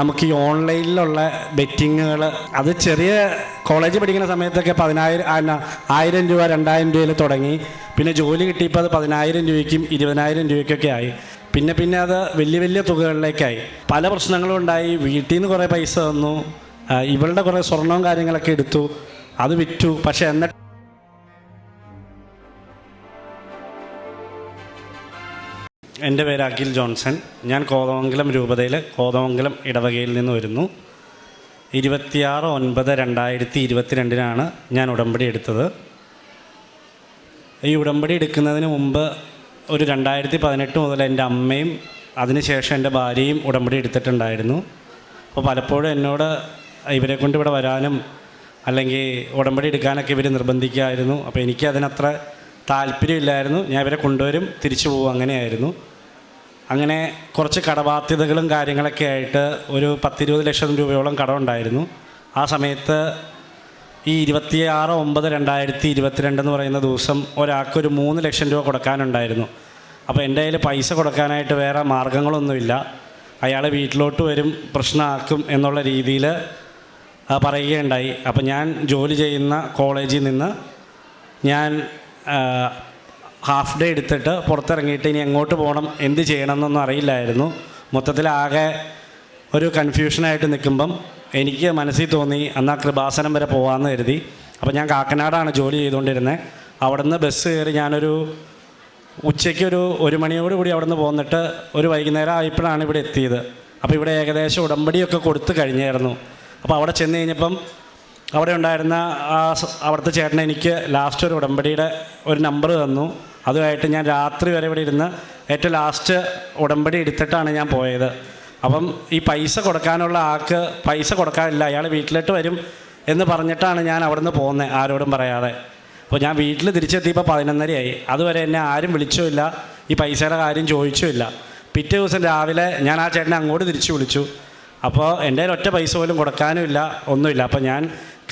നമുക്ക് ഈ ഓൺലൈനിലുള്ള ബെറ്റിങ്ങുകൾ അത് ചെറിയ കോളേജ് പഠിക്കുന്ന സമയത്തൊക്കെ പതിനായിരം ന- ആയിരം രൂപ രണ്ടായിരം രൂപയിൽ തുടങ്ങി. പിന്നെ ജോലി കിട്ടിയപ്പോൾ അത് പതിനായിരം രൂപയ്ക്കും ഇരുപതിനായിരം രൂപയ്ക്കൊക്കെ ആയി. പിന്നെ പിന്നെ അത് വലിയ വലിയ തുകകളിലേക്കായി. പല പ്രശ്നങ്ങളും ഉണ്ടായി. വീട്ടിൽ നിന്ന് കുറേ പൈസ തന്നു. ഇവളുടെ കുറേ സ്വർണവും കാര്യങ്ങളൊക്കെ എടുത്തു. അത് വിറ്റു. പക്ഷേ എന്നിട്ട് എന്റെ പേര് അഖിൽ ജോൺസൺ. ഞാൻ കോതമംഗലം രൂപതയിൽ കോതമംഗലം ഇടവകയിൽ നിന്ന് വരുന്നു. ഇരുപത്തിയാറ് ഒൻപത് രണ്ടായിരത്തി ഇരുപത്തിരണ്ടിനാണ് ഞാൻ ഉടമ്പടി എടുത്തത്. ഈ ഉടമ്പടി എടുക്കുന്നതിന് മുമ്പ് ഒരു രണ്ടായിരത്തി പതിനെട്ട് മുതൽ എന്റെ അമ്മയും അതിനുശേഷം എന്റെ ഭാര്യയും ഉടമ്പടി എടുത്തിട്ടുണ്ടായിരുന്നു. അപ്പോൾ പലപ്പോഴും എന്നോട് ഇവരെ കൊണ്ട് ഇവിടെ വരാനും അല്ലെങ്കിൽ ഉടമ്പടി എടുക്കാനൊക്കെ ഇവർ നിർബന്ധിക്കുമായിരുന്നു അപ്പോൾ എനിക്ക് അതിനത്ര താല്പര്യമില്ലായിരുന്നു. ഞാൻ ഇവരെ കൊണ്ടുവരും തിരിച്ചു പോകും അങ്ങനെയായിരുന്നു. അങ്ങനെ കുറച്ച് കടബാധ്യതകളും കാര്യങ്ങളൊക്കെ ആയിട്ട് ഒരു പത്തിരുപത് ലക്ഷം രൂപയോളം കടമുണ്ടായിരുന്നു ആ സമയത്ത് ഈ ഇരുപത്തിയാറ് ഒമ്പത് രണ്ടായിരത്തി ഇരുപത്തിരണ്ട് എന്ന് പറയുന്ന ദിവസം ഒരാൾക്ക് ഒരു മൂന്ന് ലക്ഷം രൂപ കൊടുക്കാനുണ്ടായിരുന്നു. അപ്പോൾ എന്റെ കയ്യിൽ പൈസ കൊടുക്കാനായിട്ട് വേറെ മാർഗങ്ങളൊന്നുമില്ല. അയാൾ വീട്ടിലോട്ട് വരും പ്രശ്നമാക്കും എന്നുള്ള രീതിയിൽ പറയുകയുണ്ടായി. അപ്പോൾ ഞാൻ ജോലി ചെയ്യുന്ന കോളേജിൽ നിന്ന് ഞാൻ ഹാഫ് ഡേ എടുത്തിട്ട് പുറത്തിറങ്ങിയിട്ട് ഇനി എങ്ങോട്ട് പോകണം എന്ത് ചെയ്യണം എന്നൊന്നും അറിയില്ലായിരുന്നു മൊത്തത്തിലാകെ ഒരു കൺഫ്യൂഷനായിട്ട് നിൽക്കുമ്പം എനിക്ക് മനസ്സിൽ തോന്നി അന്നാ കൃപാസനം വരെ പോകാമെന്ന് കരുതി. അപ്പോൾ ഞാൻ കാക്കനാടാണ് ജോലി ചെയ്തുകൊണ്ടിരുന്നത് അവിടുന്ന് ബസ് കയറി ഞാനൊരു ഉച്ചയ്ക്ക് ഒരു ഒരു അവിടെ നിന്ന് പോന്നിട്ട് ഒരു വൈകുന്നേരം ആയപ്പോഴാണ് ഇവിടെ എത്തിയത്. അപ്പോൾ ഇവിടെ ഏകദേശം ഉടമ്പടിയൊക്കെ കൊടുത്തു കഴിഞ്ഞായിരുന്നു. അപ്പോൾ അവിടെ ചെന്ന് കഴിഞ്ഞപ്പം അവിടെ ഉണ്ടായിരുന്ന ആ അവിടുത്തെ ചേട്ടൻ എനിക്ക് ലാസ്റ്റ് ഒരു ഉടമ്പടിയുടെ ഒരു നമ്പർ തന്നു. അതുമായിട്ട് ഞാൻ രാത്രി വരെ ഇവിടെ ഇരുന്ന് ഏറ്റവും ലാസ്റ്റ് ഉടമ്പടി എടുത്തിട്ടാണ് ഞാൻ പോയത്. അപ്പം ഈ പൈസ കൊടുക്കാനുള്ള ആൾക്ക് പൈസ കൊടുക്കാനില്ല അയാൾ വീട്ടിലോട്ട് വരും എന്ന് പറഞ്ഞിട്ടാണ് ഞാൻ അവിടെ നിന്ന് പോകുന്നത് ആരോടും പറയാതെ. അപ്പോൾ ഞാൻ വീട്ടിൽ തിരിച്ചെത്തിയപ്പോൾ പതിനൊന്നരയായി. അതുവരെ എന്നെ ആരും വിളിച്ചുമില്ല ഈ പൈസയുടെ കാര്യം ചോദിച്ചുമില്ല. പിറ്റേ ദിവസം രാവിലെ ഞാൻ ആ ചേട്ടനെ അങ്ങോട്ട് തിരിച്ചു വിളിച്ചു. അപ്പോൾ എന്റെ ഒറ്റ പൈസ പോലും കൊടുക്കാനുമില്ല ഒന്നുമില്ല. അപ്പോൾ ഞാൻ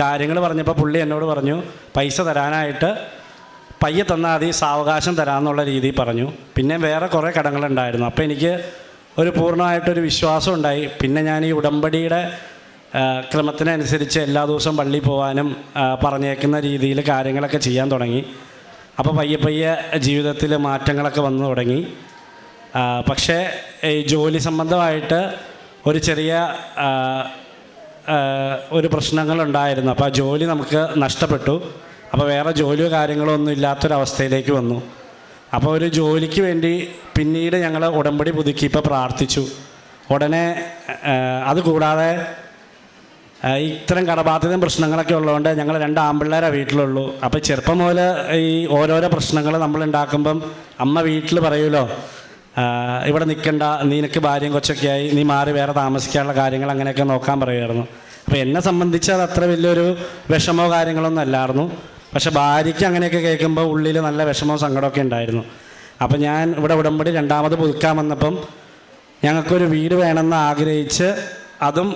കാര്യങ്ങൾ പറഞ്ഞപ്പോൾ പുള്ളി എന്നോട് പറഞ്ഞു പൈസ തരാനായിട്ട് പയ്യെ തന്നാൽ മതി സാവകാശം തരാമെന്നുള്ള രീതിയിൽ പറഞ്ഞു. പിന്നെ വേറെ കുറേ കടങ്ങളുണ്ടായിരുന്നു. അപ്പോൾ എനിക്ക് ഒരു പൂർണമായിട്ടൊരു വിശ്വാസം ഉണ്ടായി. പിന്നെ ഞാൻ ഈ ഉടമ്പടിയുടെ ക്രമത്തിനനുസരിച്ച് എല്ലാ ദിവസവും പള്ളിയിൽ പോകാനും പറഞ്ഞേക്കുന്ന രീതിയിൽ കാര്യങ്ങളൊക്കെ ചെയ്യാൻ തുടങ്ങി. അപ്പോൾ പയ്യെ പയ്യെ ജീവിതത്തിൽ മാറ്റങ്ങളൊക്കെ വന്നു തുടങ്ങി. പക്ഷേ ഈ ജോലി സംബന്ധമായിട്ട് ഒരു ചെറിയ ഒരു പ്രശ്നങ്ങളുണ്ടായിരുന്നു. അപ്പോൾ ആ ജോലി നമുക്ക് നഷ്ടപ്പെട്ടു. അപ്പോൾ വേറെ ജോലിയോ കാര്യങ്ങളോ ഒന്നും ഇല്ലാത്തൊരവസ്ഥയിലേക്ക് വന്നു. അപ്പോൾ ഒരു ജോലിക്ക് വേണ്ടി പിന്നീട് ഞങ്ങൾ ഉടമ്പടി പുതുക്കി ഇപ്പോൾ പ്രാർത്ഥിച്ചു. ഉടനെ അതുകൂടാതെ അത് കൂടാതെ ഇത്തരം കടബാധ്യതയും പ്രശ്നങ്ങളൊക്കെ ഉള്ളതുകൊണ്ട് ഞങ്ങൾ രണ്ട് ആമ്പിള്ളേരാണ് വീട്ടിലുള്ളൂ. അപ്പോൾ ചെറുപ്പം മുതൽ ഈ ഓരോരോ പ്രശ്നങ്ങൾ നമ്മൾ ഉണ്ടാക്കുമ്പം അമ്മ വീട്ടിൽ പറയുമല്ലോ ഇവിടെ നിൽക്കണ്ട നിനക്ക് ഭാര്യയും കൊച്ചൊക്കെയായി നീ മാറി വേറെ താമസിക്കാനുള്ള കാര്യങ്ങൾ അങ്ങനെയൊക്കെ നോക്കാൻ പറയുമായിരുന്നു. അപ്പോൾ എന്നെ സംബന്ധിച്ച് അത് അത്ര വലിയൊരു വിഷമോ കാര്യങ്ങളൊന്നും അല്ലായിരുന്നു. പക്ഷെ ഭാര്യയ്ക്ക് അങ്ങനെയൊക്കെ കേൾക്കുമ്പോൾ ഉള്ളിൽ നല്ല വിഷമവും സങ്കടമൊക്കെ ഉണ്ടായിരുന്നു. അപ്പോൾ ഞാൻ ഇവിടെ ഉടമ്പടി രണ്ടാമത് പുതുക്കാൻ വന്നപ്പം ഞങ്ങൾക്കൊരു വീട് വേണമെന്ന് ആഗ്രഹിച്ച് അതും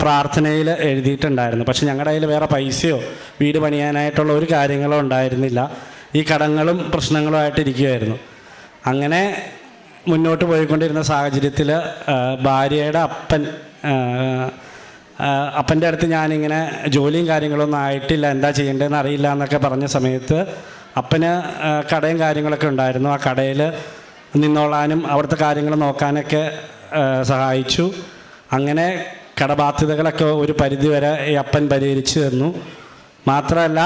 പ്രാർത്ഥനയിൽ എഴുതിയിട്ടുണ്ടായിരുന്നു. പക്ഷെ ഞങ്ങളുടെ കയ്യിൽ വേറെ പൈസയോ വീട് പണിയാനായിട്ടുള്ള ഒരു കാര്യങ്ങളോ ഉണ്ടായിരുന്നില്ല. ഈ കടങ്ങളും പ്രശ്നങ്ങളുമായിട്ട് ഇരിക്കുമായിരുന്നു അങ്ങനെ മുന്നോട്ട് പോയിക്കൊണ്ടിരുന്ന സാഹചര്യത്തിൽ ഭാര്യയുടെ അപ്പൻ അപ്പന്റെ അടുത്ത് ഞാനിങ്ങനെ ജോലിയും കാര്യങ്ങളൊന്നും ആയിട്ടില്ല എന്താ ചെയ്യേണ്ടതെന്ന് അറിയില്ല എന്നൊക്കെ പറഞ്ഞ സമയത്ത് അപ്പന് കടയും കാര്യങ്ങളൊക്കെ ഉണ്ടായിരുന്നു. ആ കടയിൽ നിന്നോളാനും അവിടുത്തെ കാര്യങ്ങൾ നോക്കാനൊക്കെ സഹായിച്ചു. അങ്ങനെ കടബാധ്യതകളൊക്കെ ഒരു പരിധിവരെ ഈ അപ്പൻ പരിഹരിച്ചു തന്നു. മാത്രമല്ല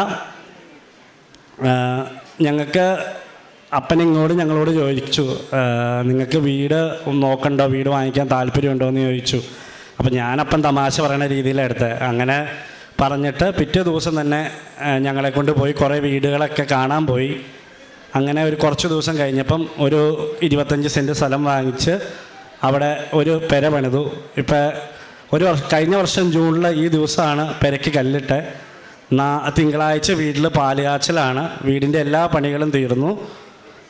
ഞങ്ങൾക്ക് അപ്പൻ ഇങ്ങോട്ട് ഞങ്ങളോട് ചോദിച്ചു നിങ്ങൾക്ക് വീട് നോക്കണ്ടോ? വീട് വാങ്ങിക്കാൻ താല്പര്യമുണ്ടോ? എന്ന് ചോദിച്ചു. അപ്പോൾ ഞാനപ്പം തമാശ പറയുന്ന രീതിയിലെടുത്ത്. അങ്ങനെ പറഞ്ഞിട്ട് പിറ്റേ ദിവസം തന്നെ ഞങ്ങളെ കൊണ്ട് പോയി കുറേ വീടുകളൊക്കെ കാണാൻ പോയി. അങ്ങനെ ഒരു കുറച്ച് ദിവസം കഴിഞ്ഞപ്പം ഒരു ഇരുപത്തഞ്ച് സെന്റ് സ്ഥലം വാങ്ങിച്ച് അവിടെ ഒരു പെര പണിതു. ഇപ്പം ഒരു കഴിഞ്ഞ വർഷം ജൂണിൽ ഈ ദിവസമാണ് പെരയ്ക്ക് കല്ലിട്ട്. തിങ്കളാഴ്ച വീട്ടിൽ പാലുകാച്ചലാണ്. വീടിന്റെ എല്ലാ പണികളും തീർന്നു.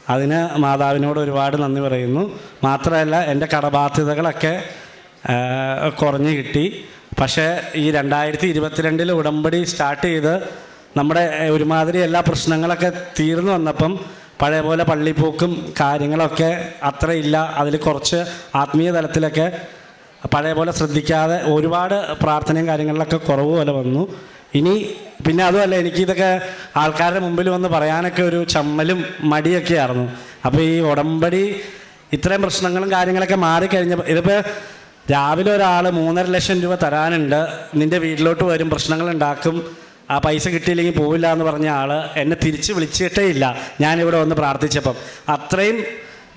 അതിന് മാതാവിനോട് ഒരുപാട് നന്ദി പറയുന്നു. മാത്രമല്ല എന്റെ കടബാധ്യതകളൊക്കെ കുറഞ്ഞു കിട്ടി. പക്ഷേ ഈ രണ്ടായിരത്തി ഇരുപത്തിരണ്ടിൽ ഉടമ്പടി സ്റ്റാർട്ട് ചെയ്ത് നമ്മുടെ ഒരുമാതിരി എല്ലാ പ്രശ്നങ്ങളൊക്കെ തീർന്നു വന്നപ്പം പഴയ പോലെ പള്ളിപ്പോക്കും കാര്യങ്ങളൊക്കെ അത്ര ഇല്ല. അതിൽ കുറച്ച് ആത്മീയ തലത്തിലൊക്കെ പഴയ പോലെ ശ്രദ്ധിക്കാതെ ഒരുപാട് പ്രാർത്ഥനയും കാര്യങ്ങളിലൊക്കെ കുറവ് പോലെ വന്നു. ഇനി പിന്നെ അതുമല്ല എനിക്കിതൊക്കെ ആൾക്കാരുടെ മുമ്പിൽ വന്ന് പറയാനൊക്കെ ഒരു ചമ്മലും മടിയൊക്കെ ആയിരുന്നു അപ്പോൾ ഈ ഉടമ്പടി ഇത്രയും പ്രശ്നങ്ങളും കാര്യങ്ങളൊക്കെ മാറിക്കഴിഞ്ഞപ്പോൾ ഇതിപ്പോൾ രാവിലെ ഒരാൾ മൂന്നര ലക്ഷം രൂപ തരാനുണ്ട്. നിന്റെ വീട്ടിലോട്ട് വരും പ്രശ്നങ്ങൾ ഉണ്ടാക്കും. ആ പൈസ കിട്ടിയില്ലെങ്കിൽ പോവില്ല എന്ന് പറഞ്ഞ ആൾ എന്നെ തിരിച്ച് വിളിച്ചിട്ടേ ഇല്ല. ഞാനിവിടെ വന്ന് പ്രാർത്ഥിച്ചപ്പം. അത്രയും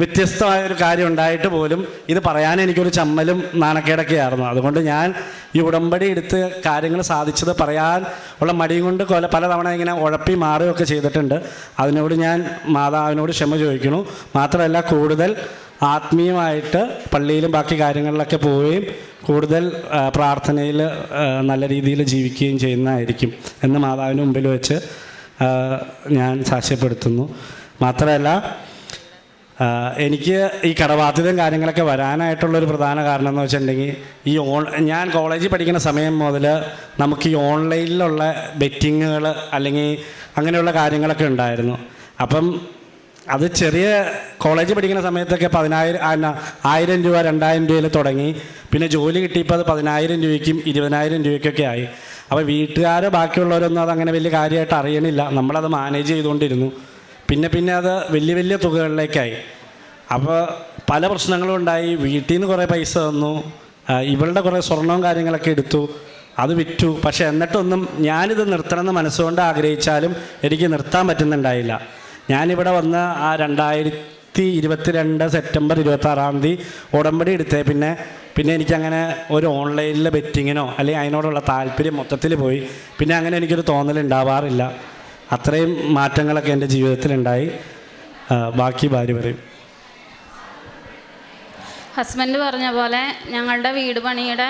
വ്യത്യസ്തമായ ഒരു കാര്യം ഉണ്ടായിട്ട് പോലും ഇത് പറയാൻ എനിക്കൊരു ചമ്മലും നാണക്കേടൊക്കെയായിരുന്നു. അതുകൊണ്ട് ഞാൻ ഈ ഉടമ്പടി എടുത്ത് കാര്യങ്ങൾ സാധിച്ചത് പറയാൻ ഉള്ള മടിയും കൊണ്ട് കൊല പലതവണ ഇങ്ങനെ ഉഴപ്പി മാറുകയൊക്കെ ചെയ്തിട്ടുണ്ട്. അതിനോട് ഞാൻ മാതാവിനോട് ക്ഷമ ചോദിക്കുന്നു. മാത്രമല്ല കൂടുതൽ ആത്മീയമായിട്ട് പള്ളിയിലും ബാക്കി കാര്യങ്ങളിലൊക്കെ പോവുകയും കൂടുതൽ പ്രാർത്ഥനയിൽ നല്ല രീതിയിൽ ജീവിക്കുകയും ചെയ്യുന്നതായിരിക്കും എന്ന് മാതാവിന് മുമ്പിൽ വെച്ച് ഞാൻ സാക്ഷ്യപ്പെടുത്തുന്നു. മാത്രമല്ല എനിക്ക് ഈ കടബാധ്യതയും കാര്യങ്ങളൊക്കെ വരാനായിട്ടുള്ളൊരു പ്രധാന കാരണം എന്ന് വെച്ചിട്ടുണ്ടെങ്കിൽ ഈ ഓൺ ഞാൻ കോളേജിൽ പഠിക്കുന്ന സമയം മുതൽ നമുക്ക് ഈ ഓൺലൈനിലുള്ള ബെറ്റിങ്ങുകൾ അല്ലെങ്കിൽ അങ്ങനെയുള്ള കാര്യങ്ങളൊക്കെ ഉണ്ടായിരുന്നു. അപ്പം അത് ചെറിയ കോളേജ് പഠിക്കുന്ന സമയത്തൊക്കെ പതിനായിരം ആയിരം രൂപ രണ്ടായിരം രൂപയിൽ തുടങ്ങി. പിന്നെ ജോലി കിട്ടിയപ്പോൾ അത് പതിനായിരം രൂപയ്ക്കും ഇരുപതിനായിരം രൂപയ്ക്കൊക്കെ ആയി. അപ്പോൾ വീട്ടുകാരോ ബാക്കിയുള്ളവരൊന്നും അതങ്ങനെ വലിയ കാര്യമായിട്ട് അറിയണില്ല. നമ്മളത് മാനേജ് ചെയ്തുകൊണ്ടിരുന്നു. പിന്നെ പിന്നെ അത് വലിയ വലിയ തുകകളിലേക്കായി. അപ്പോൾ പല പ്രശ്നങ്ങളും ഉണ്ടായി. വീട്ടിൽ നിന്ന് കുറേ പൈസ തന്നു. ഇവളുടെ കുറേ സ്വർണവും കാര്യങ്ങളൊക്കെ എടുത്തു. അത് വിറ്റു. പക്ഷേ എന്നിട്ടൊന്നും ഞാനിത് നിർത്തണമെന്ന് മനസ്സുകൊണ്ട് ആഗ്രഹിച്ചാലും എനിക്ക് നിർത്താൻ പറ്റുന്നുണ്ടായില്ല. ഞാനിവിടെ വന്ന് ആ രണ്ടായിരത്തി ഇരുപത്തിരണ്ട് സെപ്റ്റംബർ ഇരുപത്തി ആറാം തീയതി ഉടമ്പടി എടുത്തേ. പിന്നെ പിന്നെ എനിക്കങ്ങനെ ഒരു ഓൺലൈനിൽ ബെറ്റിങ്ങിനോ അല്ലെങ്കിൽ അതിനോടുള്ള താല്പര്യം മൊത്തത്തിൽ പോയി. പിന്നെ അങ്ങനെ എനിക്കൊരു തോന്നൽ ഉണ്ടാവാറില്ല അത്രയും മാറ്റങ്ങളൊക്കെ എന്റെ ജീവിതത്തിലുണ്ടായി. ഉണ്ടായി ബാക്കി ഭാര്യ പറയും. ഹസ്ബൻഡ് പറഞ്ഞ പോലെ ഞങ്ങളുടെ വീട് പണിയുടെ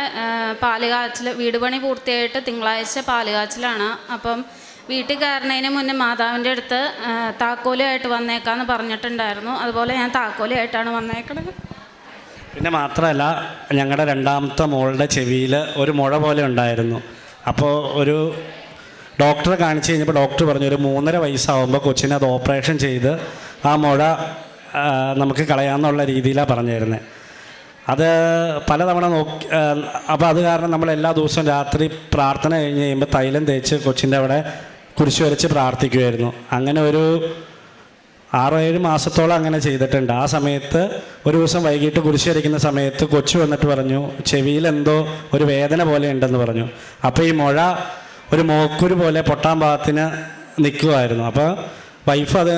പാൽ കാച്ചൽ വീട് പണി പൂർത്തിയായിട്ട് തിങ്കളാഴ്ച പാൽ കാച്ചിലാണ് അപ്പം വീട്ടിൽ കയറുന്നതിന് മുന്നേ മാതാവിന്റെ അടുത്ത് താക്കോലുമായിട്ട് വന്നേക്കാന്ന് പറഞ്ഞിട്ടുണ്ടായിരുന്നു. അതുപോലെ ഞാൻ താക്കോലുമായിട്ടാണ് വന്നേക്കണത്. പിന്നെ മാത്രമല്ല ഞങ്ങളുടെ രണ്ടാമത്തെ മോളുടെ ചെവിയിൽ ഒരു മുഴ പോലെ ഉണ്ടായിരുന്നു. അപ്പോൾ ഒരു ഡോക്ടറെ കാണിച്ചു കഴിഞ്ഞപ്പോൾ ഡോക്ടർ പറഞ്ഞു ഒരു മൂന്നര വയസ്സാവുമ്പോൾ കൊച്ചിനെ അത് ഓപ്പറേഷൻ ചെയ്ത് ആ മുഴ നമുക്ക് കളയാമെന്നുള്ള രീതിയിലാണ് പറഞ്ഞിരുന്നത് അത് പലതവണ നോക്കി അപ്പോൾ അത് കാരണം നമ്മൾ എല്ലാ ദിവസവും രാത്രി പ്രാർത്ഥന കഴിഞ്ഞ് കഴിയുമ്പോൾ തൈലം തേച്ച് കൊച്ചിന്റെ അവിടെ കുരിശ് വരച്ച് പ്രാർത്ഥിക്കുമായിരുന്നു അങ്ങനെ ഒരു ആറോ ഏഴ് മാസത്തോളം അങ്ങനെ ചെയ്തിട്ടുണ്ട്. ആ സമയത്ത് ഒരു ദിവസം വൈകിട്ട് കുരിശ് വരയ്ക്കുന്ന സമയത്ത് കൊച്ചു വന്നിട്ട് പറഞ്ഞു ചെവിയിൽ എന്തോ ഒരു വേദന പോലെ ഉണ്ടെന്ന് പറഞ്ഞു. അപ്പോൾ ഈ മുഴ ഒരു മോക്കുരു പോലെ പൊട്ടാൻ പാകത്തിന് നിൽക്കുമായിരുന്നു അപ്പോൾ വൈഫ് അത്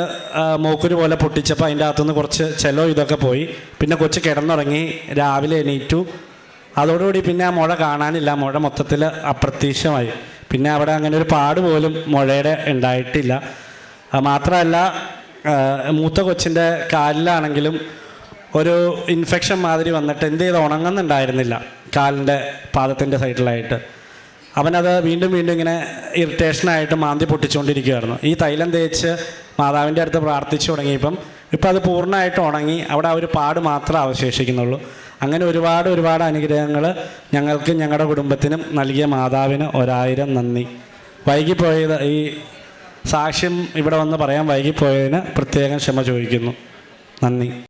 മോക്കുരു പോലെ പൊട്ടിച്ചപ്പോൾ അതിന്റെ അകത്തുനിന്ന് കുറച്ച് ചെലോ ഇതൊക്കെ പോയി. പിന്നെ കൊച്ചു കിടന്നുറങ്ങി രാവിലെ എണീറ്റു. അതോടുകൂടി പിന്നെ ആ മുഴ കാണാനില്ല. മുഴ മൊത്തത്തിൽ അപ്രത്യക്ഷമായി. പിന്നെ അവിടെ അങ്ങനെ ഒരു പാട് പോലും മുഴയുടെ ഉണ്ടായിട്ടില്ല. മാത്രമല്ല മൂത്ത കൊച്ചിന്റെ കാലിലാണെങ്കിലും ഒരു ഇൻഫെക്ഷൻ മാതിരി വന്നിട്ട് എന്ത് ചെയ്ത് ഉണങ്ങുന്നുണ്ടായിരുന്നില്ല. കാലിന്റെ പാദത്തിന്റെ സൈഡിലായിട്ട് അവനത് വീണ്ടും വീണ്ടും ഇങ്ങനെ ഇറിറ്റേഷനായിട്ട് മാന്തി പൊട്ടിച്ചുകൊണ്ടിരിക്കുകയായിരുന്നു ഈ തൈലം തേച്ച് മാതാവിന്റെ അടുത്ത് പ്രാർത്ഥിച്ചു തുടങ്ങിയപ്പം ഇപ്പം അത് പൂർണമായിട്ട് ഉണങ്ങി അവിടെ ആ ഒരു പാട് മാത്രമേ അവശേഷിക്കുന്നുള്ളൂ. അങ്ങനെ ഒരുപാട് ഒരുപാട് അനുഗ്രഹങ്ങൾ ഞങ്ങൾക്ക് ഞങ്ങളുടെ കുടുംബത്തിനും നൽകിയ മാതാവിന് ഒരായിരം നന്ദി. വൈകിപ്പോയത് ഈ സാക്ഷ്യം ഇവിടെ വന്ന് പറയാൻ വൈകിപ്പോയതിന് പ്രത്യേകം ക്ഷമ ചോദിക്കുന്നു. നന്ദി.